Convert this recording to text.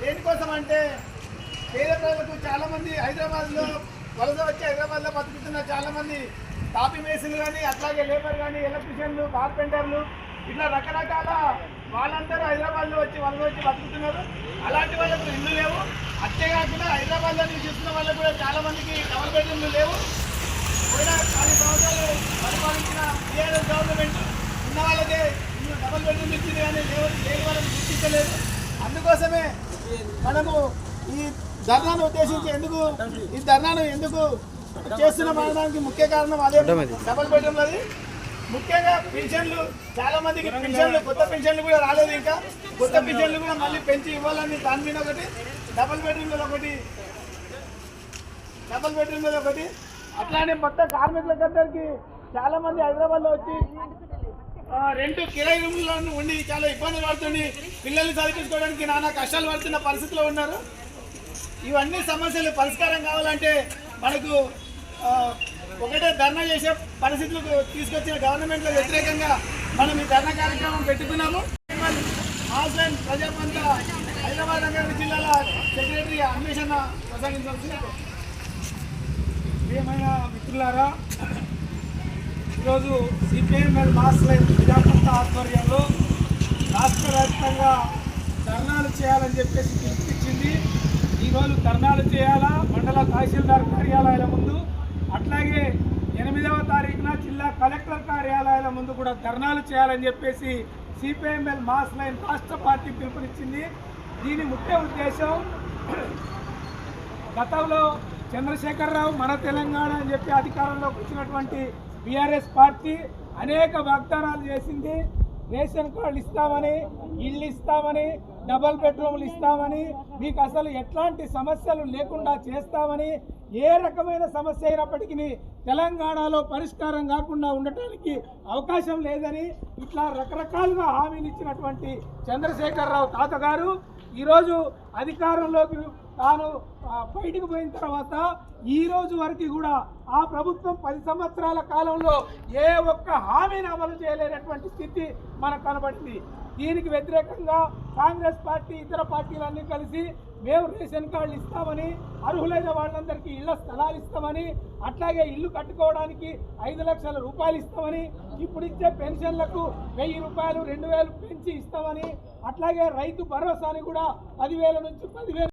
దేనికోసం అంటే పేద ప్రజలకు చాలామంది హైదరాబాద్లో వలస వచ్చి హైదరాబాద్లో బతుకుతున్న చాలామంది కాపీ మేసులు కానీ అట్లాగే లేబర్ కానీ ఎలక్ట్రీషియన్లు కార్పెంటర్లు ఇట్లా రకరకాల వాళ్ళందరూ హైదరాబాద్లో వచ్చి వలస వచ్చి బతుకుతున్నారు. అలాంటి వాళ్ళకు ఇల్లు లేవు. అంతేకాకుండా హైదరాబాద్లో చూస్తున్న వాళ్ళకు కూడా చాలామందికి డబల్ బెడ్రూమ్లు లేవు. పోయిన పది సంవత్సరాలు పరిపాలించిన టీఆర్ఎస్ గవర్నమెంట్ ఉన్న వాళ్ళకే ఇల్లు డబల్ బెడ్రూమ్ ఇచ్చింది కానీ లేవు లేని వాళ్ళని గుర్తించలేదు. అందుకోసమే మనము ఈ ధర్నాను ఉద్దేశించి ఎందుకు ఈ ధర్నాను ఎందుకు చేస్తున్నాం అనడానికి ముఖ్య కారణం అదే డబల్ బెడ్రూమ్ అది. ముఖ్యంగా పెన్షన్లు చాలా మందికి పెన్షన్లు కొత్త పెన్షన్లు కూడా రాలేదు ఇంకా. కొత్త పెన్షన్లు కూడా మళ్ళీ పెంచి ఇవ్వాలని దాని మీద ఒకటి డబల్ బెడ్రూమ్లో ఒకటి డబుల్ బెడ్రూమ్ మీద ఒకటి. అట్లానే మొత్తం కార్మికులందరికీ చాలా మంది హైదరాబాద్లో వచ్చి రెంట్ కిరాయి రూమ్లో ఉండి చాలా ఇబ్బంది పడుతుంది. పిల్లల్ని చదివించుకోవడానికి నానా కష్టాలు పడుతున్న పరిస్థితిలో ఉన్నారు. ఇవన్నీ సమస్యలు పరిష్కారం కావాలంటే మనకు ఒకటే ధర్నా చేసే పరిస్థితులకు తీసుకొచ్చిన గవర్నమెంట్లో వ్యతిరేకంగా మనం ఈ ధర్నా కార్యక్రమం పెట్టుకున్నాము. ఆఫ్లైన్ ప్రజాపంత హైదరాబాద్ నగర జిల్లాల సెక్రటరీ అన్వేషణ ప్రసంగించాల్సింది. ఏమైనా మిత్రులారా ఈరోజు సిపిఎంఎల్ మాస్ లైన్ ప్రజాపంత ఆధ్వర్యంలో రాష్ట్ర వ్యాప్తంగా ధర్నాలు చేయాలని చెప్పేసి పిలుపునిచ్చింది ఈరోజు ధర్నాలు చేయాలా? మండల తహసీల్దార్ కార్యాలయాల ముందు అట్లాగే ఎనిమిదవ తారీఖున జిల్లా కలెక్టర్ కార్యాలయాల ముందు కూడా ధర్నాలు చేయాలని చెప్పేసి సిపిఎంఎల్ మాస్ లైన్ రాష్ట్ర పార్టీ పిలుపునిచ్చింది. దీని ముఖ్య ఉద్దేశం గతంలో చంద్రశేఖరరావు మన తెలంగాణ అని చెప్పి అధికారంలోకి వచ్చినటువంటి బీఆర్ఎస్ పార్టీ అనేక వాగ్దానాలు చేసింది. రేషన్ కార్డులు ఇస్తామని ఇల్లు ఇస్తామని డబల్ బెడ్రూమ్లు ఇస్తామని మీకు అసలు ఎట్లాంటి సమస్యలు లేకుండా చేస్తామని ఏ రకమైన సమస్య అయినప్పటికీ తెలంగాణలో పరిష్కారం కాకుండా ఉండటానికి అవకాశం లేదని ఇట్లా రకరకాలుగా హామీలు ఇచ్చినటువంటి చంద్రశేఖరరావు తాతగారు. ఈరోజు అధికారంలోకి తాను బయటికి పోయిన తర్వాత ఈ రోజు వరకు కూడా ఆ ప్రభుత్వం పది సంవత్సరాల కాలంలో ఏ ఒక్క హామీని అమలు చేయలేనటువంటి స్థితి మనకు కనబడింది. దీనికి వ్యతిరేకంగా కాంగ్రెస్ పార్టీ ఇతర పార్టీలన్నీ కలిసి మేము రేషన్ కార్డులు ఇస్తామని అర్హులైన వాళ్ళందరికీ ఇళ్ళ స్థలాలు ఇస్తామని అట్లాగే ఇల్లు కట్టుకోవడానికి ఐదు లక్షల రూపాయలు ఇస్తామని ఇప్పుడు ఇచ్చే పెన్షన్లకు వెయ్యి రూపాయలు రెండు వేలు పెంచి ఇస్తామని అట్లాగే రైతు భరోసాని కూడా పదివేల నుంచి పదివేలు